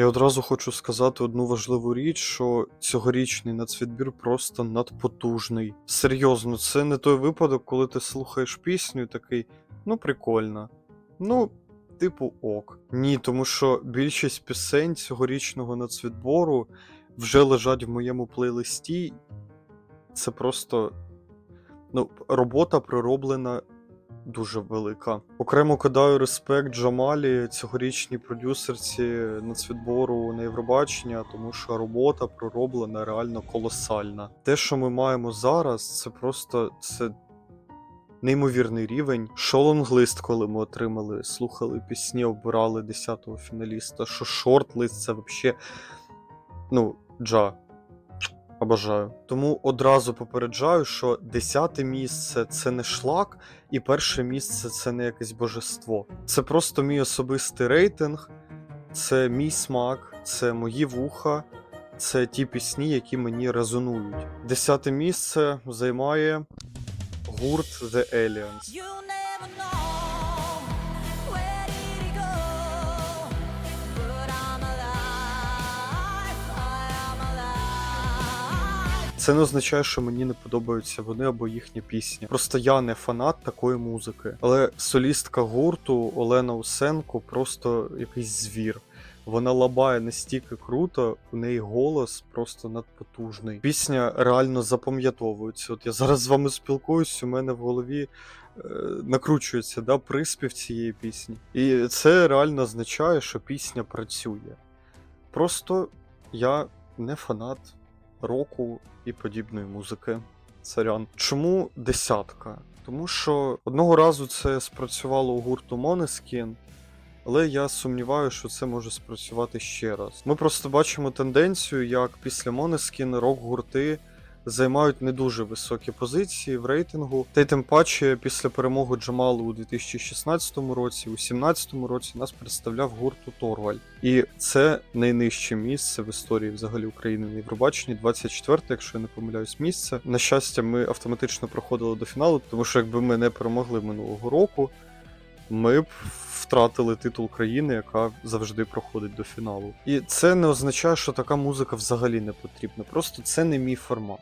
Я одразу хочу сказати одну важливу річ, що цьогорічний нацвідбір просто надпотужний. Серйозно, це не той випадок, коли ти слухаєш пісню і такий, ну прикольно. Ну, типу, ок. Ні, тому що більшість пісень цьогорічного нацвідбору вже лежать в моєму плейлисті. Це просто ну, робота пророблена дуже велика. Окремо кидаю респект Джамалі, цьогорічній продюсерці нацвідбору на Євробачення, тому що робота пророблена реально колосальна. Те, що ми маємо зараз, це просто це неймовірний рівень. Що лонглист, коли ми отримали, слухали пісні, обирали 10-го фіналіста, що шортлист це взагалі. Ну, джа. Обожаю. Тому одразу попереджаю, що 10 місце це не шлак, і перше місце це не якесь божество. Це просто мій особистий рейтинг, це мій смак, це мої вуха, це ті пісні, які мені резонують. Десяте місце займає гурт The Aliens. Це не означає, що мені не подобаються вони або їхня пісня. Просто я не фанат такої музики. Але солістка гурту Олена Усенко просто якийсь звір. Вона лабає настільки круто, у неї голос просто надпотужний. Пісня реально запам'ятовується. От я зараз з вами спілкуюсь, у мене в голові е, накручується да, приспів цієї пісні. І це реально означає, що пісня працює. Просто я не фанат року і подібної музики. Царян. Чому десятка? Тому що одного разу це спрацювало у гурту Måneskin, але я сумніваюся, що це може спрацювати ще раз. Ми просто бачимо тенденцію, як після Måneskin рок-гурти займають не дуже високі позиції в рейтингу. Та й тим паче, після перемоги Джамалу у 2016 році, у 2017 році нас представляв гурту Торваль. І це найнижче місце в історії взагалі України на Євробаченні, 24, якщо я не помиляюсь, місце. На щастя, ми автоматично проходили до фіналу, тому що якби ми не перемогли минулого року, ми б втратили титул країни, яка завжди проходить до фіналу. І це не означає, що така музика взагалі не потрібна. Просто це не мій формат.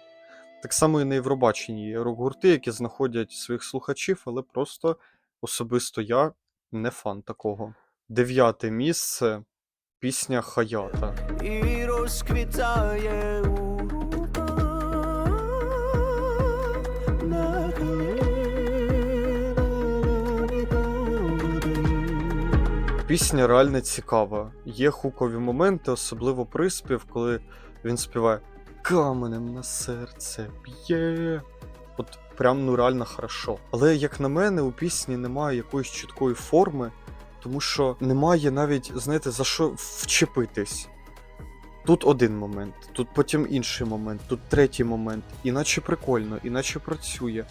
Так само і на Євробаченні є рок-гурти, які знаходять своїх слухачів, але просто особисто я не фан такого. Дев'яте місце пісня Хаята. і розквітає у Пісня реально цікава. Є хукові моменти, особливо приспів, коли він співає Каменем на серце б'є. От прям ну реально хорошо. Але як на мене, у пісні немає якоїсь чіткої форми, тому що немає навіть, знаєте, за що вчепитись. Тут один момент, тут потім інший момент, тут третій момент. Іначе прикольно, іначе працює.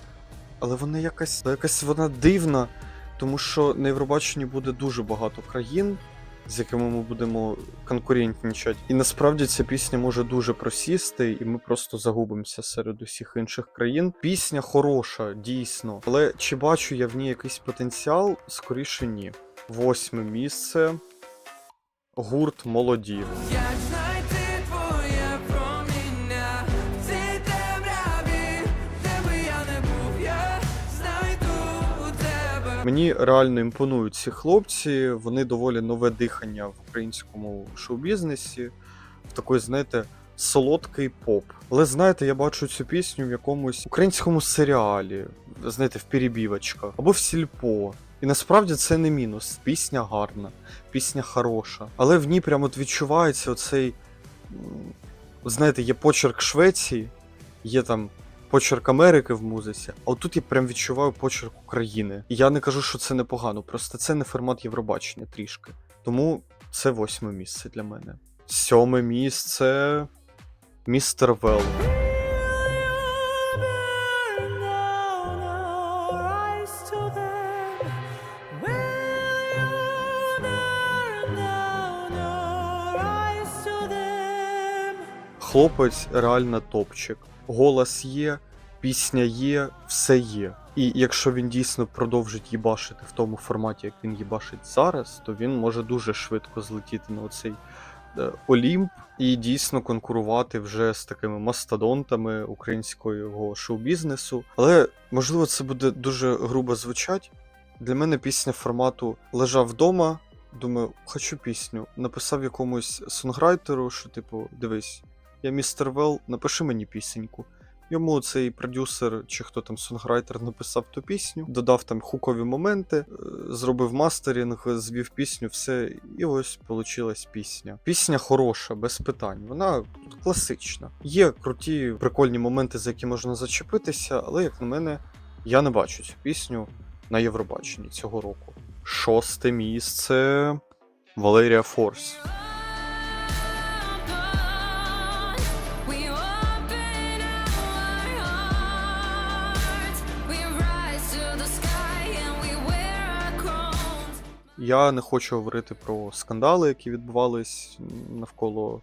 Але вона якась, якась вона дивна, тому що на Євробаченні буде дуже багато країн, з якими ми будемо конкурентнічати. І насправді ця пісня може дуже просісти, і ми просто загубимося серед усіх інших країн. Пісня хороша, дійсно. Але чи бачу я в ній якийсь потенціал? Скоріше ні. Восьме місце. Гурт молоді. Мені реально імпонують ці хлопці. Вони доволі нове дихання в українському шоу-бізнесі, в такий, знаєте, солодкий поп. Але знаєте, я бачу цю пісню в якомусь українському серіалі, знаєте, в перебівочках або в сільпо. І насправді це не мінус. Пісня гарна, пісня хороша. Але в ній прямо відчувається оцей. Знаєте, є почерк Швеції, є там почерк Америки в музиці, а отут я прям відчуваю почерк України. І я не кажу, що це непогано, просто це не формат Євробачення трішки. Тому це восьме місце для мене. Сьоме місце. Містер Вел. Хлопець реально топчик. Голос є, пісня є, все є. І якщо він дійсно продовжить їбашити в тому форматі, як він їбашить зараз, то він може дуже швидко злетіти на оцей е, Олімп і дійсно конкурувати вже з такими мастодонтами українського шоу-бізнесу. Але можливо це буде дуже грубо звучать. Для мене пісня формату лежав вдома. Думаю, хочу пісню. Написав якомусь сонграйтеру, що, типу, дивись, я містер Вел, напиши мені пісеньку. Йому цей продюсер чи хто там сонграйтер написав ту пісню, додав там хукові моменти, е, зробив мастерінг, звів пісню, все, і ось получилась пісня. Пісня хороша, без питань. Вона класична. Є круті, прикольні моменти, за які можна зачепитися, але, як на мене, я не бачу цю пісню на Євробаченні цього року. Шосте місце Валерія Форс. Я не хочу говорити про скандали, які відбувались навколо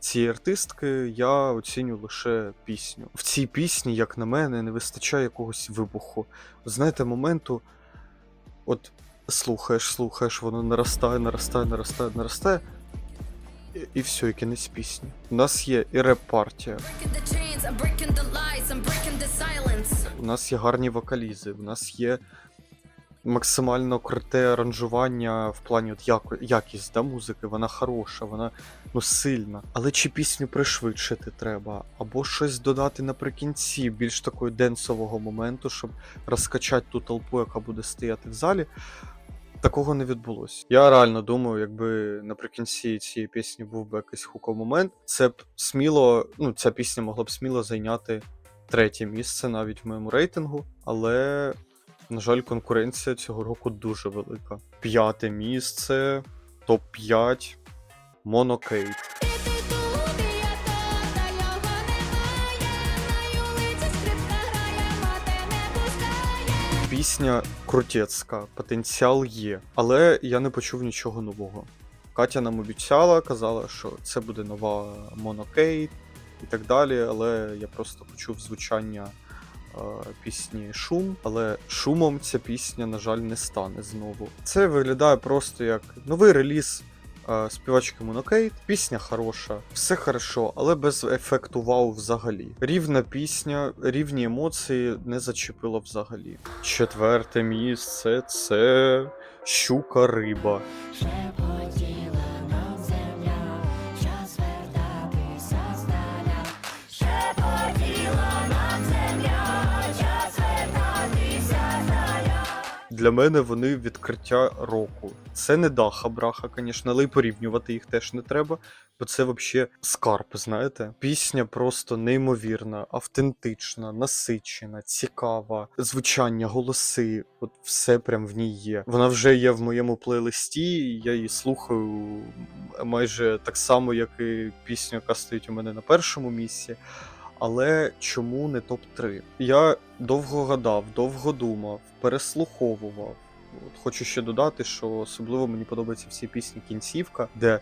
цієї артистки. Я оціню лише пісню. В цій пісні, як на мене, не вистачає якогось вибуху. Знаєте, моменту, от слухаєш, слухаєш, воно наростає, наростає, наростає, наростає. І, і все, і кінець пісні. У нас є і реп-партія, у нас є гарні вокалізи, у нас є максимально круте аранжування в плані от яко, якість да, музики, вона хороша, вона ну, сильна. Але чи пісню пришвидшити треба, або щось додати наприкінці, більш такого денсового моменту, щоб розкачати ту толпу, яка буде стояти в залі. Такого не відбулося. Я реально думаю, якби наприкінці цієї пісні був би якийсь хуков момент, це б сміло, ну, ця пісня могла б сміло зайняти третє місце навіть в моєму рейтингу, але, на жаль, конкуренція цього року дуже велика. П'яте місце, топ-5, Монокейт. Пісня крутецька, потенціал є, але я не почув нічого нового. Катя нам обіцяла, казала, що це буде нова Монокейт і так далі, але я просто почув звучання пісні Шум, але шумом ця пісня, на жаль, не стане знову. Це виглядає просто як новий реліз е, співачки Монокейт. Пісня хороша, все хорошо, але без ефекту вау взагалі. Рівна пісня, рівні емоції не зачепило взагалі. Четверте місце це щука риба. Для мене вони відкриття року. Це не даха браха, звісно, але й порівнювати їх теж не треба, бо це взагалі скарб, знаєте. Пісня просто неймовірна, автентична, насичена, цікава, звучання, голоси, от все прям в ній є. Вона вже є в моєму плейлисті, я її слухаю майже так само, як і пісню, яка стоїть у мене на першому місці. Але чому не топ-3? Я довго гадав, довго думав, переслуховував. От хочу ще додати, що особливо мені подобається всі пісні кінцівка, де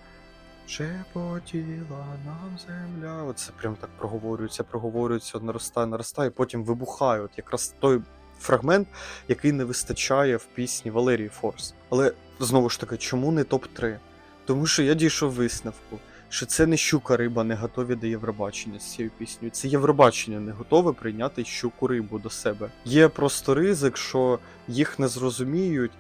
Шепотіла нам земля. Оце прям так проговорюється, проговорюється, наростає, наростає, потім вибухає. От якраз той фрагмент, який не вистачає в пісні Валерії Форс. Але знову ж таки, чому не топ-3? Тому що я дійшов висновку, що це не щука риба не готові до Євробачення з цією піснею. Це Євробачення не готове прийняти щуку рибу до себе. Є просто ризик, що їх не зрозуміють,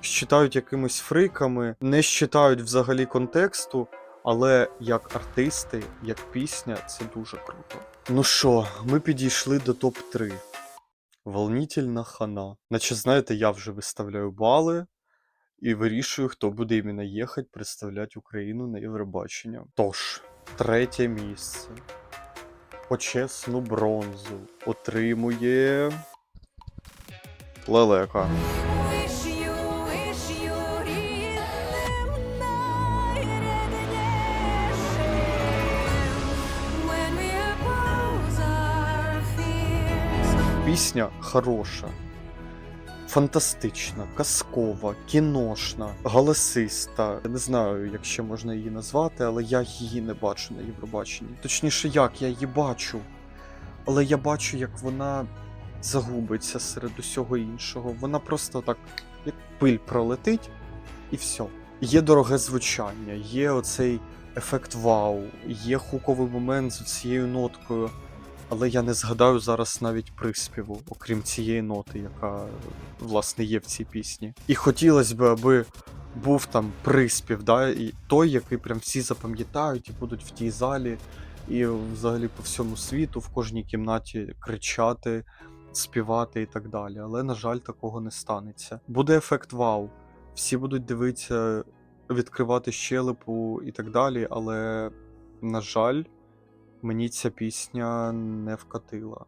считають якимись фриками, не считають взагалі контексту. Але як артисти, як пісня, це дуже круто. Ну що, ми підійшли до топ-3. Волнительна хана. Наче знаєте, я вже виставляю бали і вирішую, хто буде іменно їхати представляти Україну на Євробачення. Тож, третє місце. Почесну бронзу отримує Лелека. Пісня хороша, фантастична, казкова, кіношна, голосиста. Я не знаю, як ще можна її назвати, але я її не бачу на Євробаченні. Точніше, як я її бачу. Але я бачу, як вона загубиться серед усього іншого. Вона просто так, як пиль пролетить, і все. Є дороге звучання, є оцей ефект вау, є хуковий момент з цією ноткою, але я не згадаю зараз навіть приспіву, окрім цієї ноти, яка власне є в цій пісні. І хотілося б, аби був там приспів, да, і той, який прям всі запам'ятають і будуть в тій залі, і взагалі по всьому світу, в кожній кімнаті кричати, співати і так далі. Але, на жаль, такого не станеться. Буде ефект вау. Всі будуть дивитися, відкривати щелепу і так далі, але, на жаль, мені ця пісня не вкатила.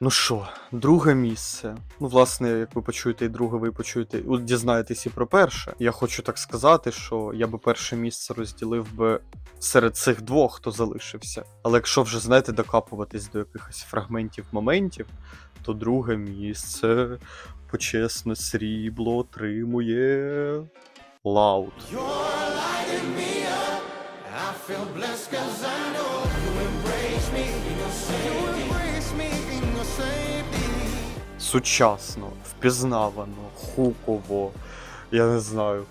Ну що, друге місце. Ну, власне, як ви почуєте і друге, ви почуєте, дізнаєтесь і про перше. Я хочу так сказати, що я би перше місце розділив би серед цих двох, хто залишився. Але якщо вже знаєте, докапуватись до якихось фрагментів моментів, то друге місце почесне срібло отримує Лаут. Сучасно, впізнавано, хуково, я не знаю.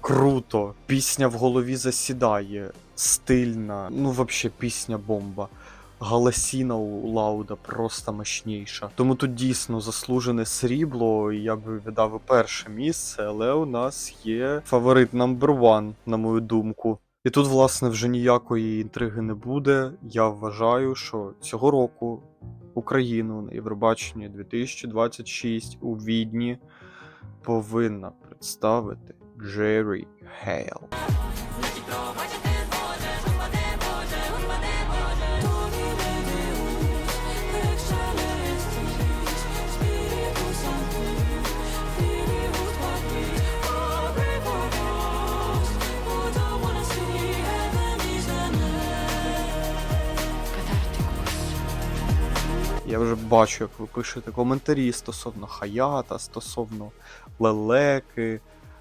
Круто, пісня в голові засідає, стильна, ну взагалі пісня бомба. Галасіна у Лауда просто мощніша. Тому тут дійсно заслужене срібло, я би віддав перше місце, але у нас є фаворит number one, на мою думку. І тут, власне, вже ніякої інтриги не буде. Я вважаю, що цього року Україну на Євробаченні 2026 у Відні повинна представити Джері Хейл. Я вже бачу, як ви пишете коментарі стосовно Хаята, стосовно Лелеки,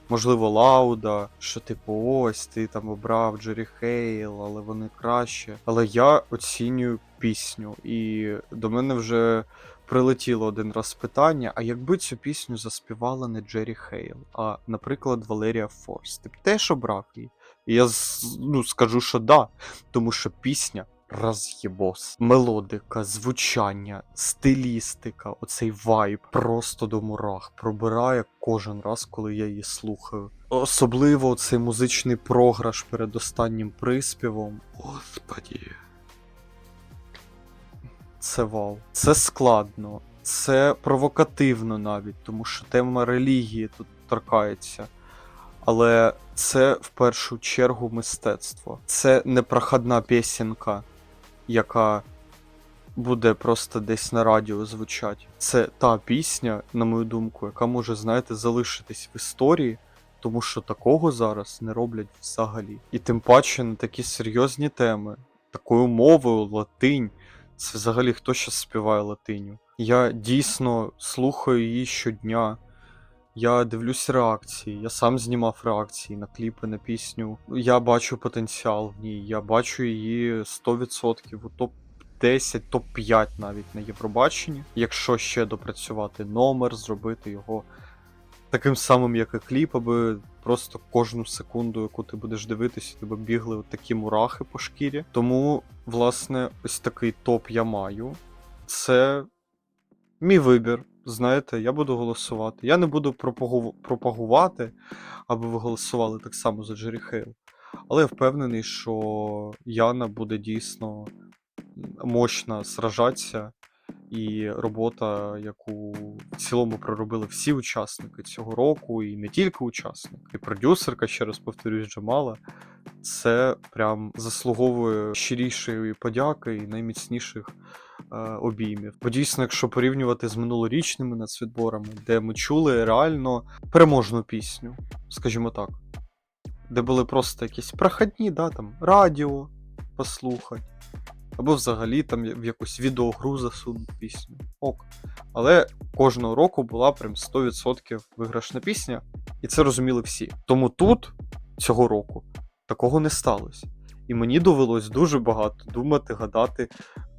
можливо, Лауда, що типу, ось ти там обрав Джері Хейл, але вони краще. Але я оцінюю пісню, і до мене вже прилетіло один раз питання: а якби цю пісню заспівала не Джері Хейл, а, наприклад, Валерія Форс, ти б теж обрав її? І я ну, скажу, що да, тому що пісня роз'єбос. Мелодика, звучання, стилістика, оцей вайб просто до мурах пробирає кожен раз, коли я її слухаю. Особливо цей музичний програш перед останнім приспівом. Господі. Це вау. Це складно, це провокативно навіть, тому що тема релігії тут торкається. Але це в першу чергу мистецтво. Це не проходна пісенька, яка буде просто десь на радіо звучати. Це та пісня, на мою думку, яка може, знаєте, залишитись в історії, тому що такого зараз не роблять взагалі. І тим паче на такі серйозні теми, такою мовою, латинь. Це взагалі хто ще співає латиню? Я дійсно слухаю її щодня. Я дивлюсь реакції, я сам знімав реакції на кліпи, на пісню. Я бачу потенціал в ній, я бачу її 100% у топ-10, топ-5 навіть на Євробаченні. Якщо ще допрацювати номер, зробити його таким самим, як і кліп, аби просто кожну секунду, яку ти будеш дивитися, тебе бігли от такі мурахи по шкірі. Тому, власне, ось такий топ я маю. Це мій вибір. Знаєте, я буду голосувати. Я не буду пропагу- пропагувати, аби ви голосували так само за Джері Хейл. Але я впевнений, що Яна буде дійсно мощно сражатися, і робота, яку в цілому проробили всі учасники цього року, і не тільки учасники, і продюсерка, ще раз повторюсь, Джамала, це прям заслуговує щирішої подяки і найміцніших обіймів. Бо дійсно, якщо порівнювати з минулорічними нацвідборами, де ми чули реально переможну пісню, скажімо так, де були просто якісь проходні, да, там, радіо послухати, або взагалі там в якусь відеогру засунути пісню. Ок. Але кожного року була прям 100% виграшна пісня, і це розуміли всі. Тому тут, цього року, такого не сталося. І мені довелось дуже багато думати, гадати,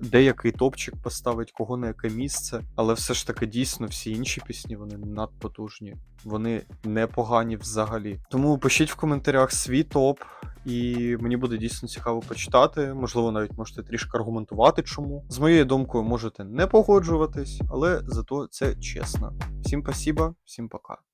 де який топчик поставить, кого на яке місце. Але все ж таки дійсно всі інші пісні вони надпотужні, вони непогані взагалі. Тому пишіть в коментарях свій топ, і мені буде дійсно цікаво почитати. Можливо, навіть можете трішки аргументувати, чому. З моєю думкою можете не погоджуватись, але зато це чесно. Всім спасіба, всім пока.